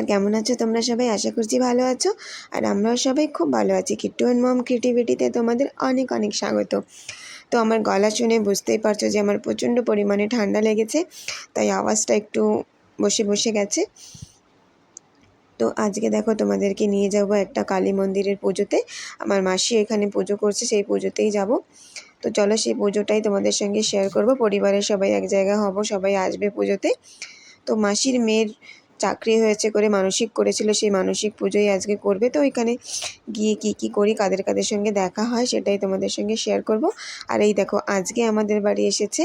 নমস্কার কেমন আছো? তোমরা সবাই আশা করছি ভালো আছো। আর আমরাও সবাই খুব ভালো আছি। কিট্টু অ্যান্ড মম ক্রিয়েটিভিটিতে তোমাদের অনেক অনেক স্বাগত। তো আমার গলা শুনে বুঝতেই পারছ যে আমার প্রচণ্ড পরিমাণে ঠান্ডা লেগেছে, তাই আওয়াজটা একটু বসে বসে গেছে। তো আজকে দেখো তোমাদেরকে নিয়ে যাব একটা কালী মন্দিরের পুজোতে। আমার মাসি এখানে পুজো করছে, সেই পুজোতেই যাব। তো চলো সেই পুজোটাই তোমাদের সঙ্গে শেয়ার করব। পরিবারের সবাই এক জায়গায় হব, সবাই আসবে পুজোতে। তো মাসির মেয়ের চাকরি হয়েছে করে, মানসিক করেছিল, সেই মানসিক পুজোই আজকে করবে। তো ওইখানে গিয়ে কি কি করি, কাদের কাদের সঙ্গে দেখা হয় সেটাই তোমাদের সঙ্গে শেয়ার করব। আর এই দেখো, আজকে আমাদের বাড়ি এসেছে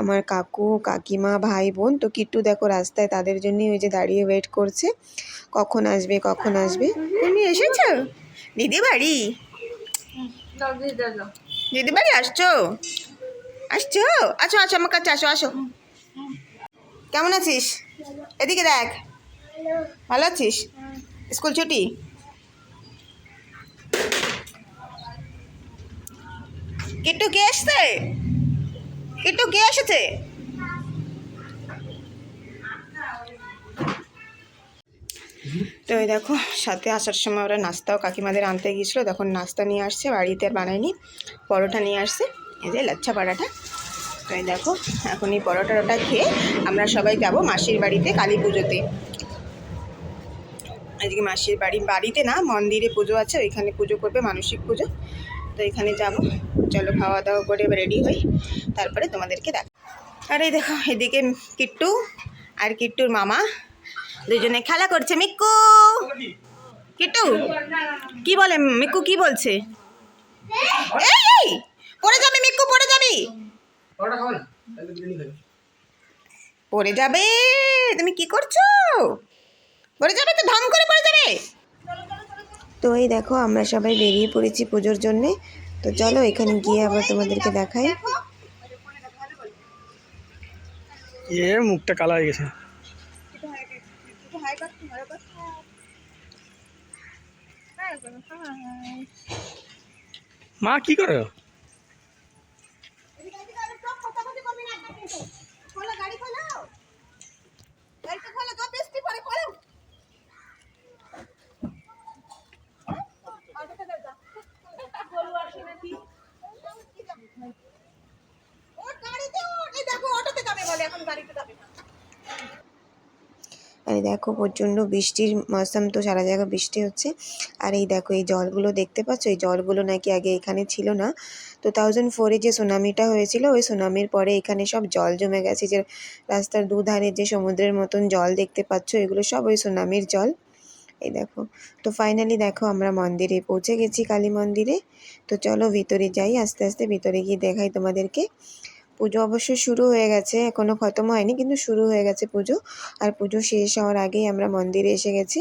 আমার কাকু, কাকিমা, ভাই, বোন। তো কিট্টু দেখো রাস্তায় তাদের জন্যই ওই যে দাঁড়িয়ে ওয়েট করছে। কখন আসবে কখন আসবে? তুমি এসেছ? দিদি বাড়ি? দিদি বাড়ি আসছো? আসছো? আছো আছো আমার কাছে আসো আসো। কেমন আছিস? এদিকে দেখ। ভালো আছিস? স্কুল ছুটি? কিট্টু কে এসছে? কিট্টু কে এসেছে? তো এই দেখো, সাথে আসার সময় ওরা নাস্তাও কাকিমাদের আনতে গিয়েছিল। তখন নাস্তা নিয়ে আসছে, বাড়িতে আর বানায়নি, পরোটা নিয়ে আসছে। এই যে লাচ্ছা পরাঠা তো দেখো এখন এই পরোটাটা খেয়ে আমরা সবাই যাব মাসির বাড়িতে কালী পুজোতে। আজকে মাসির বাড়ি বাড়িতে না মন্দিরে পুজো আছে ওইখানে পুজো করবে মানসিক পুজো। তো এখানে যাব। চলো খাওয়া দাওয়া করে রেডি হই। তারপরে তোমাদেরকে দেখ আর এই দেখো এদিকে কিট্টু আর কিট্টুর মামা দুজনে খেলা করছে। মিক্কু! কিট্টু! কি বলে? মিক্কু কি বলছে? এই! পড়ে যাবে মিক্কু পড়ে যাবি! পড়ে যাবে! তুমি কি করছ? পড়ে যাবে তো ঢং করে পড়ে যাবে। তো এই দেখো আমরা সবাই বেরিয়ে পড়েছি পুজোর জন্যে। তো চলো এখানে গিয়ে আবার তোমাদেরকে দেখাই। এ মুখটা কালা হয়ে গেছে। মা কি করো? এই দেখো প্রচণ্ড বৃষ্টির মৌসুম, তো সারা জায়গায় বৃষ্টি হচ্ছে। আর এই দেখো, এই জলগুলো দেখতে পাচ্ছ? এই জলগুলো নাকি আগে এখানে ছিল না। টু থাউজেন্ড ফোরে যে সুনামিটা হয়েছিল, ওই সুনামির পরে এখানে সব জল জমে গেছে। যে রাস্তার দুধারে যে সমুদ্রের মতন জল দেখতে পাচ্ছ, এগুলো সব ওই সুনামির জল। এই দেখো, তো ফাইনালি দেখো আমরা মন্দিরে পৌঁছে গেছি কালী মন্দিরে। তো চলো ভিতরে যাই, আস্তে আস্তে ভিতরে গিয়ে দেখাই তোমাদেরকে। পুজো অবশ্য শুরু হয়ে গেছে এখনও খতম হয়নি কিন্তু শুরু হয়ে গেছে পুজো। আর পুজো শেষ হওয়ার আগেই আমরা মন্দিরে এসে গেছি।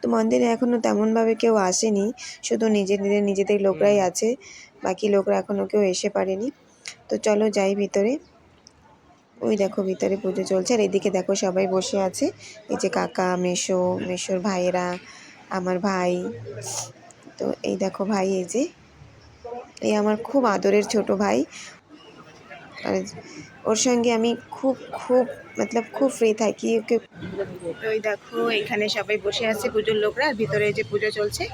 তো মন্দিরে এখনও তেমনভাবে কেউ আসেনি শুধু নিজেদের নিজেদের লোকরাই আছে বাকি লোকরা এখনও কেউ এসে পারেনি। তো চলো যাই ভিতরে। ওই দেখো ভিতরে পুজো চলছে আর এদিকে দেখো সবাই বসে আছে। এই যে কাকা মেশো মেশোর ভাইয়েরা আমার ভাই। তো এই দেখো ভাই এই যে এই আমার খুব আদরের ছোট ভাই। আর ওর সঙ্গে আমি খুব খুব, মতলব খুব ফ্রি থাকি। ওকে ওই দেখো, এখানে সবাই বসে আছে পুজোর লোকরা ভিতরে যে পুজো চলছে।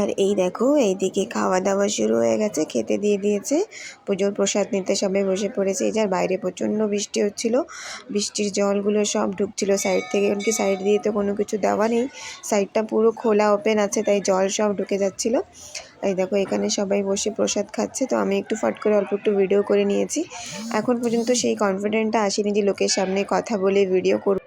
আর এই দেখো, এইদিকে খাওয়া দাওয়া শুরু হয়ে গেছে, খেতে দিয়ে দিয়েছে। পুজোর প্রসাদ নিতে সবাই বসে পড়েছে। এই যার বাইরে প্রচণ্ড বৃষ্টি হচ্ছিল। বৃষ্টির জলগুলো সব ঢুকছিল সাইড থেকে। এমনকি সাইড দিয়ে তো কোনো কিছু দেওয়া নেই। সাইডটা পুরো খোলা ওপেন আছে, তাই জল সব ঢুকে যাচ্ছিল। এই দেখো, এখানে সবাই বসে প্রসাদ খাচ্ছে। তো আমি একটু ফট করে অল্প একটু ভিডিও করে নিয়েছি। এখন পর্যন্ত সেই কনফিডেন্টটা আসেনি যে লোকের সামনে কথা বলে ভিডিও করব।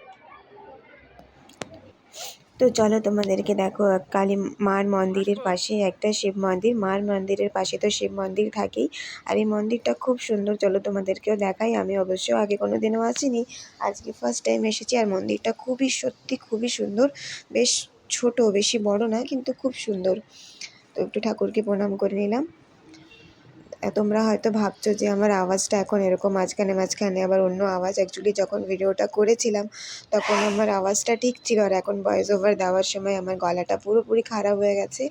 তো চলো তোমাদেরকে দেখো কালী মার মন্দিরের পাশে একটা শিব মন্দির। মার মন্দিরের পাশে তো শিব মন্দির থাকেই। আর এই মন্দিরটা খুব সুন্দর, চলো তোমাদেরকেও দেখাই। আমি অবশ্য আগে কোনো দিনও আসিনি, আজকে ফার্স্ট টাইম এসেছি। আর মন্দিরটা খুবই সত্যি খুবই সুন্দর। বেশ ছোট, বেশি বড় না, কিন্তু খুব সুন্দর। তো একটু ঠাকুরকে প্রণাম করে নিলাম। তোমরা হয়তো ভাবছ যে আমার আওয়াজটা এখন এরকম মাঝখানে মাঝখানে, আবার অন্য আওয়াজ। অ্যাকচুয়ালি যখন ভিডিওটা করেছিলাম, তখন আমার আওয়াজটা ঠিক ছিল আর এখন ভয়েস ওভার দেওয়ার সময় আমার গলাটা পুরোপুরি খারাপ হয়ে গেছে।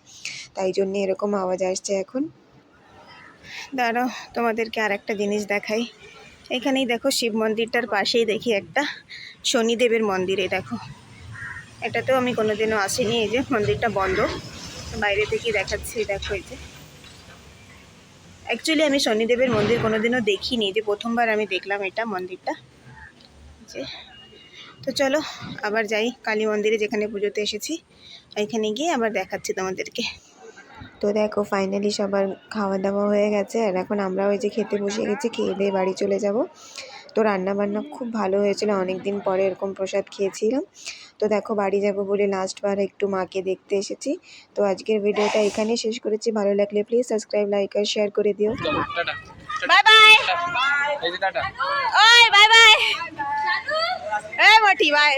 তাই জন্য এরকম আওয়াজ আসছে এখন। দাঁড়াও, তোমাদেরকে আর একটা জিনিস দেখাই। এখানেই দেখো শিব মন্দিরটার পাশেই দেখি একটা শনিদেবের মন্দিরে দেখো। এটাতেও আমি কোনোদিনও আসিনি, এই যে মন্দিরটা বন্ধ। বাইরে থেকেই দেখাচ্ছি, দেখো এই যে। অ্যাকচুয়ালি আমি শনিদেবের মন্দির কোনো দিনও দেখিনি। যে প্রথমবার আমি দেখলাম এটা মন্দিরটা। যে, তো চলো, আবার যাই কালী মন্দিরে যেখানে পুজোতে এসেছি। ওইখানে গিয়ে আবার দেখাচ্ছি তোমাদেরকে। তো দেখো ফাইনালি সবার খাওয়া দাওয়া হয়ে গেছে। আর এখন আমরা ওই যে খেতে বসে গেছি, খেয়ে দিয়ে বাড়ি চলে যাব। তো রান্না বান্না খুব ভালো হয়েছিল। অনেক দিন পরে এরকম প্রসাদ খেয়েছিলাম। তো দেখো বাড়ি যাব বলে লাস্টবার একটু মাকে দেখতে এসেছি। তো আজকের ভিডিওটা এখানেই শেষ করেছি। ভালো লাগলে প্লিজ সাবস্ক্রাইব লাইক আর শেয়ার করে দিও। বাই বাই ওই বাই বাই বাই